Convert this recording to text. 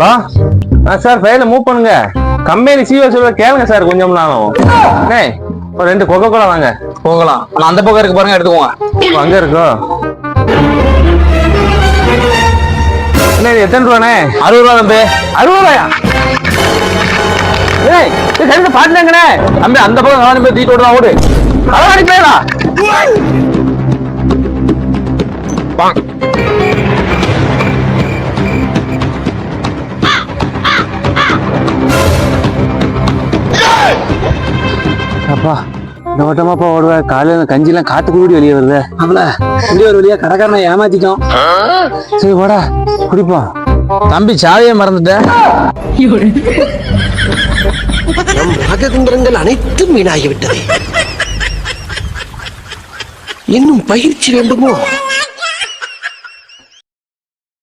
Hello? ஆ sir ஃபைல move பண்ணுங்க. Company CO சொல்ல கேளுங்க சார் கொஞ்சம் நாளும். அண்ணே ஒரு ரெண்டு கொக்கோ கோலா வாங்க. போகலாம் ஆனா அந்த பக்கம் இருக்கு பாருங்க எடுத்துக்கோங்க. அங்க இருக்கோ? அண்ணே இது எத்தனை ரூபாண்ணே? அறுபது ரூபா தம்பி. அறுபது ரூபாயா? ஏய் இது சரிங்க பாட்டுலங்கண்ணே தம்பி அந்த பக்கம் நாலு பேர் தீட்டு விடுறா ஓடு. அதான் அடிக்கலா அப்பா இந்த ஓடுவேன் காலையில கஞ்சிலாம் காத்து குருடி வெளியே வருது. அவள இப்படி ஒரு வழியா கடைக்காரனை ஏமாத்திட்டோம். சரி வாடா குடிப்போம். தம்பி சாவியை மறந்துட்டேன் நம் ராகதந்திரங்கள் அனைத்தும் வீணாகிவிட்டது. இன்னும் பயிற்சி வேண்டுமோ?